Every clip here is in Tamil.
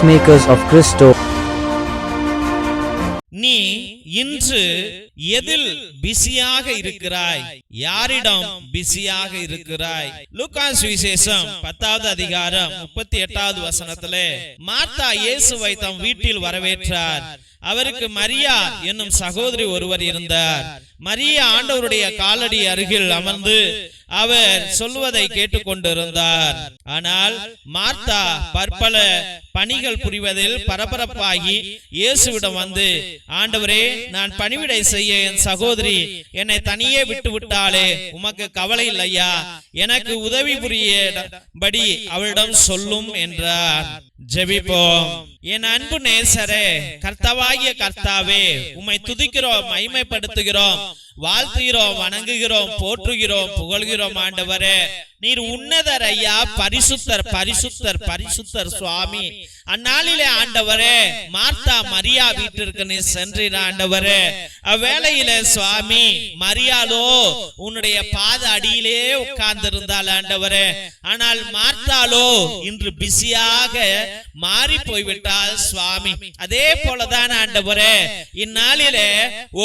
Peacemakers of Christo. நீ இன்று எதில் பிஸியாக இருக்கிறாய்? யாரிடம் பிஸியாக இருக்கிறாய்? லூகாஸ் விசேஷம் பத்தாவது அதிகாரம் முப்பத்தி எட்டாவது வசனத்திலே மார்த்தா இயேசுவை தம் வீட்டில் வரவேற்றார். அவருக்கு மரியா என்னும் சகோதரி ஒருவர் இருந்தார். மரியா ஆண்டவருடைய காலடி அருகில் அமர்ந்து அவர் சொல்வதை கேட்டுக்கொண்டிருந்தார். ஆனால் மார்த்தா பற்பல பணிகள் புரிவதில் பரபரப்பாகி இயேசுவிடம் வந்து ஆண்டவரே நான் பணிவிடை செய்ய என் சகோதரி என்னை தனியே விட்டு விட்டாளே உமக்கு கவலை இல்லையா? எனக்கு உதவி புரியபடி அவளிடம் சொல்லும் என்றார். ஜெபிப்போம். என் அன்பு நேசரே கர்த்தவாகிய கர்த்தாவே உம்மை துதிக்கிறோம் மகிமைப்படுத்துகிறோம் வாழ்த்துகிறோம் வணங்குகிறோம் போற்றுகிறோம் புகழ்கிறோம் ஆண்டவரே. நீர் உன்னதர் ஐயா பரிசுத்தர் பரிசுத்தர் பரிசுத்தர் சுவாமி. அந்நாளிலே ஆண்டவரே மார்த்தா மரியா வீட்டிற்கு நீ சென்றீர் ஆண்டவரே. அவ்வேளையிலே சுவாமி மரியாளோ உன்னுடைய பாத அடியிலே உட்கார்ந்திருந்தாள் ஆண்டவரே. ஆனால் மார்த்தாளோ இன்று பிஸியாக மாறி போய்விட்டாள் சுவாமி. அதே போலதான் ஆண்டவரே இந்நாளிலே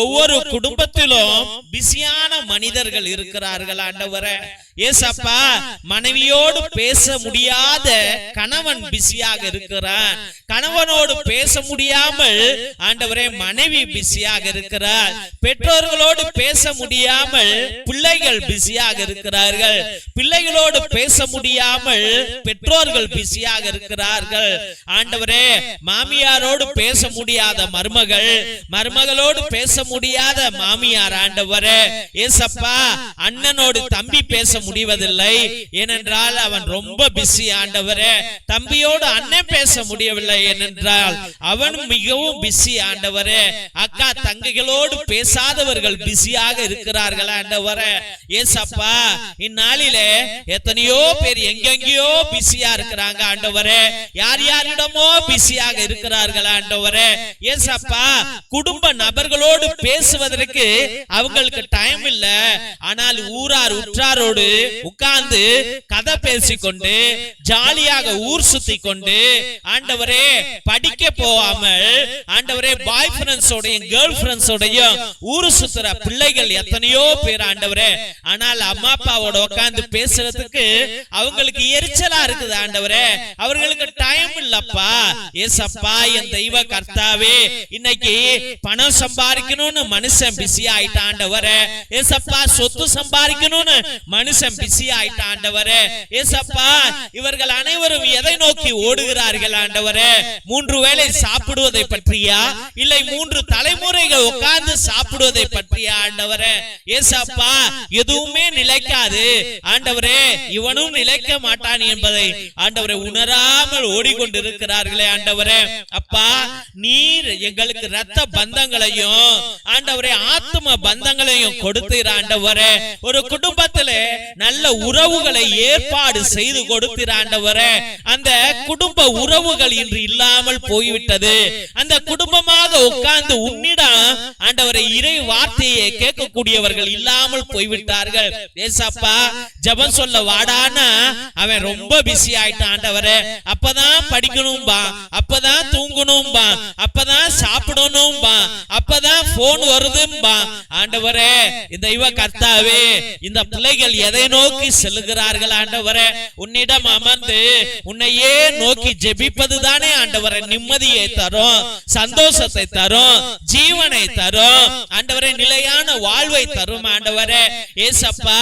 ஒவ்வொரு குடும்பத்திலும் பிஸியான மனிதர்கள் இருக்கிறார்கள் ஆண்டவரே. ஏசப்பா மனைவியோடு பேச முடியாத கணவன் பிஸியாக இருக்கிறான் கணவனோடு பேச முடியாமல் ஆண்டவரே மனைவி பிஸியாக இருக்கிறார். பெற்றோர்களோடு பேச முடியாமல் பிள்ளைகள் பிஸியாக இருக்கிறார்கள். பிள்ளைகளோடு பேச முடியாமல் பெற்றோர்கள் பிஸியாக இருக்கிறார்கள். ஆண்டவரே மாமியாரோடு பேச முடியாத மருமகள் மருமகளோடு பேச முடியாத மாமியார் ஆண்டவரே. ஏசப்பா அண்ணனோடு தம்பி பேச முடிவதில்லை. ஏனென்றால் அவன் ரொம்ப பிஸி ஆண்டவரே. தம்பியோடு அண்ணன் பேச முடியவில்லை ஏனென்றால் அவன் மிகவும் பிஸி ஆண்டவரே. அக்கா தங்கைகளோடு பேசாதவர்கள் பிஸியாக இருக்கிறார்கள் ஆண்டவரே. ஏசப்பா இந்நாளிலே எத்தனையோ பேர் எங்கெங்கயோ பிஸியா இருக்கிறாங்க ஆண்டவரே. யார் யாரிடமோ பிஸியாக இருக்கிறார்கள் ஆண்டவரே. ஏசப்பா குடும்ப நபர்களோடு பேசுவதற்கு அவங்களுக்கு டைம் இல்ல. ஆனால் ஊரார் உற்றாரோடு உட்கார்ந்து கதை பேசிக்கொண்டு ஜாலியாக ஊர் சுத்தி கொண்டு ஆண்டவரே படிக்க போகாமல் ஆண்டவரே பாய் ஃப்ரெண்ட்ஸோடையும் கேர்ள் ஃப்ரெண்ட்ஸோடையும் ஊர் சுத்துற பிள்ளைகள் எத்தனையோ பேர் ஆண்டவரே. ஆனால் அம்மா அப்பாவோட உட்கார்ந்து பேசுறதுக்கு அவங்களுக்கு எரிச்சலா இருக்குது ஆண்டவரே. அவர்களுக்கு டைம் இல்லப்பா. ஏசப்பா என் தெய்வ கர்த்தாவே இன்னைக்கு பணம் சம்பாதிக்கணும்னு மனுஷன் பிஸி ஆயிட்டான் ஆண்டவரே. ஏசப்பா சொத்து சம்பாதிக்கணும்னு மனுஷன் பிஸி ஆயிட்டான் ஆண்டவரே. ஏசப்பா இவர்கள் அனைவரும் எதை நோக்கி ஓடுகிறார்கள் ஆண்டவரே? மூன்று வேளை சாப்பிடுவதை பற்றியா? இல்லை மூன்று தலைமுறைகள் உட்கார்ந்து சாப்பிடுவதை பற்றியா ஆண்டவரே? ஏசப்பா எதுவுமே நிலைக்காது. ஆண்டவரே இவனும் நிலைக்க மாட்டான் என்பதை ஆண்டவரை உணராமல் ஓடிக்கொண்டிருக்கிறார்களே ஆண்டவரே. அப்பா நீர் எங்களுக்கு ரத்த பந்தங்களையும் ஆண்டவரே ஆத்ம பந்தங்களையும் கொடுத்தீர் ஆண்டவரே. ஒரு குடும்பத்திலே நல்ல உறவுகளை ஏற்பாடு செய்து கொடுத்தீர் அந்த குடும்ப உறவுகள் இன்று இல்லாமல் போய்விட்டது. அந்த குடும்ப உட்கார்ந்து உன்னிடம் ஆண்டவரை இறை வார்த்தையை கேட்கக்கூடியவர்கள் இல்லாமல் போய்விட்டார்கள். ஏசப்பா ஜபம் சொல்ல வாடானா? அவன் ரொம்ப பிஸி ஆயிட்டான் ஆண்டவரே. அப்பதான் படிக்கணும்பா அப்பதான் தூங்கணும்பா அப்பதான் சாப்பிடணும்பா அப்பதான் போன் வருதும்பா. ஆண்டவரே இந்த இவ கர்த்தாவே இந்த பிள்ளைகள் எதை நோக்கி செல்லுகிறார்கள் ஆண்டவரே? உன்னிடம் அமர்ந்து உன்னையே நோக்கி ஜெபிப்பது தானே ஆண்டவரை நிம்மதியை தரும். சந்தோஷத்தை தரும் ஜீவனை தரும் ஆண்டவரே நிலையான வாழ்வை தரும் ஆண்டவரே. ஏசப்பா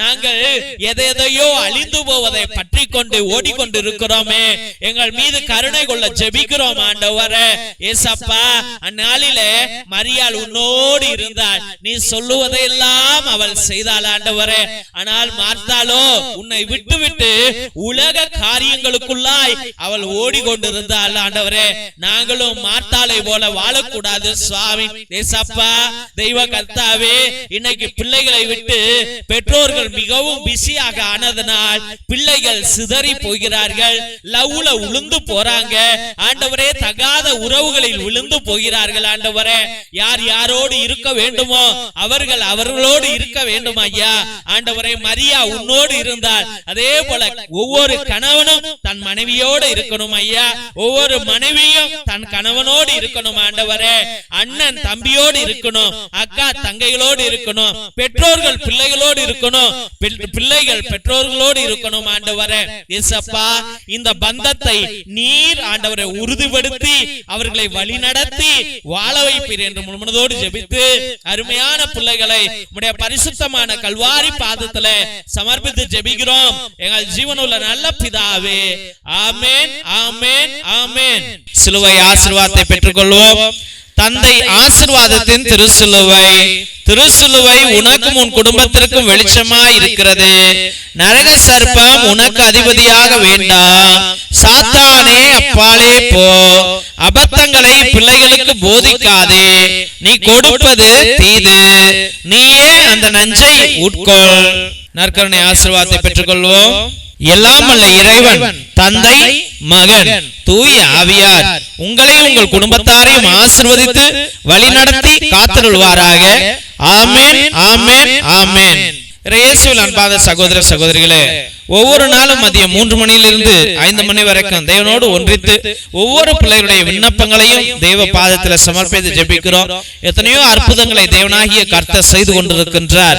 நாங்கள் எதை எதையோ அழிந்து போவதை பற்றி கொண்டு ஓடிக்கொண்டு இருக்கிறோமே எங்கள் மீது கருணை கொள்ள ஜெபிக்கிறோம் ஆண்டவரே. ஏசப்பா அந்நாளிலே மரியாள் உன்னோடு இருந்தாள். நீ சொல்லுவதையெல்லாம் அவள் செய்தாள் ஆண்டவரே. ஆனால் மார்த்தாலோ உன்னை விட்டு விட்டு உலக காரியங்களுக்குள்ளாய் அவள் ஓடிக்கொண்டிருந்தாள் ஆண்டவரே. நாங்களும் மார்த்தாளை போல வாழக்கூடாது சுவாமி. ஏசப்பா தெய்வ கர்த்தாவே இன்னைக்கு பிள்ளைகளை விட்டு பெற்றோர்கள் மிகவும் பிஸியாக ஆனதனால் பிள்ளைகள் சிதறி போகிறார்கள் லவ்ல உளுந்து போறாங்க. ஆண்டவரே தகாத உறவுகளில் விழுந்து போகிறார்கள் ஆண்டவரே. யார் யாரோடு இருக்க வேண்டுமோ அவர்கள் அவர்களோடு இருக்க வேண்டும் ஐயா. ஆண்டவரே மரியா உன்னோடு இருந்தால் அதே போல ஒவ்வொரு கணவனும் தன் மனைவியோடு இருக்கணும் ஐயா. ஒவ்வொரு மனைவியும் தன் கணவனோடு இருக்கணும் ஆண்டவரே. அண்ணன் தம்பியோடு இருக்கணும் அக்கா தங்கைகளோடு இருக்கணும் பெற்றோர்கள் பிள்ளைகளோடு இருக்கணும் பிள்- பிள்ளைகள் பெற்றோர்களோடு இருக்கணும் ஆண்டவரே. இயேசப்பா இந்த பந்தத்தை நீர் ஆண்டவரை உறுதிப்படுத்தி அவர்களை வழிநடத்தி வாழ வைப்பீர் என்று முழுமனதோடு ஜெபித்து அருமையான பிள்ளைகளை உடைய பரிசுத்தமான கல்வாரி பாதத்துல சமர்ப்பித்து ஜெபிக்கிறோம். எங்கள் ஜீவனுள்ள நல்ல பிதாவே. ஆமென் ஆமென் ஆமென் சிலுவை ஆசீர்வாதத்தை பெற்றுக்கொள்வோம். தந்தை ஆசிர்வாதத்தின் திருசிலுவை. திருசிலுவை உனக்கும் உன் குடும்பத்திற்கும் வெளிச்சமாய் இருக்கிறது நரக சர்ப்பம் உனக்கு அதிபதியாக வேண்டாம் சாத்தானே அப்பாலே போ. அபத்தங்களை பிள்ளைகளுக்கு போதிக்காதே. நீ கொடுப்பது தீது. நீயே அந்த நஞ்சை உட்கொள். நற்கருணை ஆசீர்வாதத்தை பெற்றுக்கொள்வோம். எல்லாம் அல்ல இறைவன் தந்தை மகன் தூய ஆவியார். உங்களையும் உங்கள் குடும்பத்தாரையும் ஆசிர்வதித்து வழிநடத்தி காத்திருள்வாராக ஆமென் ஆமென் ஆமென் இயேசுவில் அன்பாத சகோதர சகோதரிகளே ஒவ்வொரு நாளும் மதியம் மூன்று மணியிலிருந்து ஐந்து மணி வரைக்கும் தேவனோடு ஒன்றித்து ஒவ்வொரு பிள்ளைகளுடைய விண்ணப்பங்களையும் தேவ பாதத்தில் சமர்ப்பித்து ஜெபிக்கிறோம். எத்தனையோ அற்புதங்களை தேவனாகிய கர்த்தர் செய்து கொண்டிருக்கின்றார்.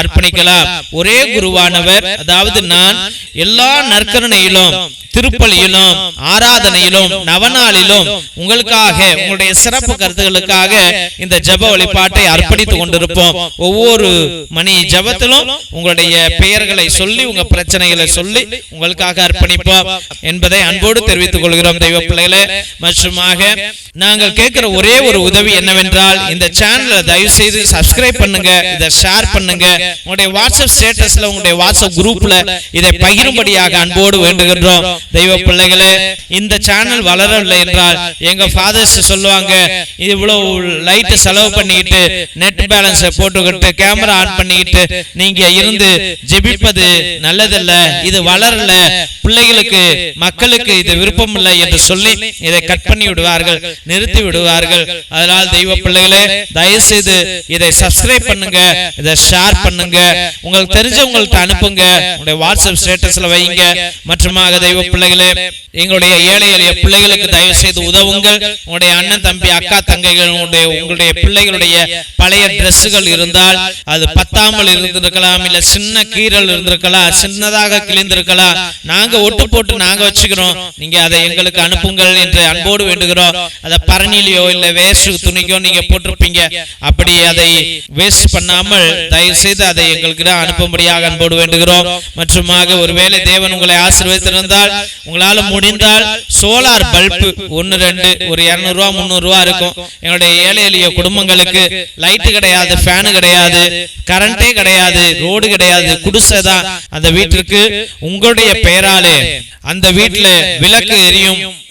அர்ப்பணிக்கலாம். ஒரே குருவானவர் அதாவது நான் எல்லா நற்கருணையிலும் திருப்பலியிலும் ஆராதனையிலும் நவநாளிலும் உங்களுக்காக உங்களுடைய சிறப்பு கருத்துகளுக்காக இந்த ஜெப வழிபாட்டை அர்ப்பணித்துக் கொண்டிருப்போம். ஒவ்வொரு மணி ஜெபத்திலும் உங்களுடைய பெயர்களை சொல்லி உங்க பிரச்சனைகளை சொல்லி உங்களுக்காக அர்ப்பணிப்போம் என்பதை அன்போடு தெரிவித்துக் கொள்கிறோம் தெய்வ பிள்ளைகளே. மற்றுமாக நாங்கள் கேட்கிற ஒரே ஒரு உதவி என்னவென்றால் இந்த சேனலை தயவு செய்து சப்ஸ்கிரைப் பண்ணுங்க இதை ஷேர் பண்ணுங்க. உங்களுடைய வாட்ஸ்அப் ஸ்டேட்டஸ்ல உங்களுடைய வாட்ஸ்அப் குரூப்ல இதை பகிரும்படியாக அன்போடு வேண்டுகின்றோம். தெய்வ பிள்ளைகளே இந்த சேனல் வளரவில்லை என்றால் எங்க ஃபாதர்ஸ் சொல்லுவாங்க இவ்வளவு லைட் செலவு பண்ணிக்கிட்டு நெட் பேலன்ஸ் போட்டுக்கிட்டு கேமரா ஆன் பண்ணிக்கிட்டு நீங்க இருந்து ஜெபிப்பது நல்லதல்ல. இது வளரல. பிள்ளைகளுக்கு மக்களுக்கு இது விருப்பம் இல்லை என்று சொல்லி இதை கட் பண்ணி விடுவார்கள். நிறுத்தி விடுவார்கள். அதனால் தெய்வ பிள்ளைகளே தயவு செய்து இதை சப்ஸ்கிரைப் பண்ணுங்க. இதை ஷேர் பண்ணுங்க. உங்களுக்கு தெரிஞ்சவங்கள்ட்ட அனுப்புங்க. உங்களுடைய வாட்ஸ்அப் ஸ்டேட்டஸ்ல வைங்க. மற்றமாக தெய்வ பிள்ளைகளே எங்களுடைய ஏழை எளிய பிள்ளைகளுக்கு தயவு செய்து உதவுங்கள். உங்களுடைய அண்ணன் தம்பி அக்கா தங்கைகள் உங்களுடைய உங்களுடைய பிள்ளைகளுடைய பழைய டிரெஸ்ஸுகள் இருந்தால் அது பத்தாமல் இருந்திருக்கலாம் இல்ல சின்ன கீரல் இருந்திருக்கலாம் சின்னதாக கிழிந்திருக்கலாம். நாங்க ஒட்டு போட்டு நாங்க வச்சுக்கிறோம். நீங்க அதை எங்களுக்கு அனுப்புங்கள் என்று அன்போடு வேண்டுகிறோம். அதை பரணிலையோ இல்ல வேஸ்ட் துணிக்கோ நீங்க போட்டிருப்பீங்க. அப்படி அதை வேஸ்ட் பண்ணாமல் தயவு செய்து அதை எங்களுக்கு அனுப்பும்படியாக அன்போடு வேண்டுகிறோம். மற்றுமாக ஒருவேளை தேவன் உங்களை ஆசீர்வதித்திருந்தால் உங்களால் முடிந்தால் சோலார் பல்பு ஒன்னு ரெண்டு ஒரு இருநூறு ரூபா இருக்கும். எங்களுடைய ஏழை எளிய குடும்பங்களுக்கு லைட் கிடையாது ஃபேனு கிடையாது கரண்டே கிடையாது ரோடு கிடையாது குடிசை தான் அந்த வீட்டிற்கு. உங்களுடைய பெயராலே அந்த வீட்டுல விளக்கு எரியும்.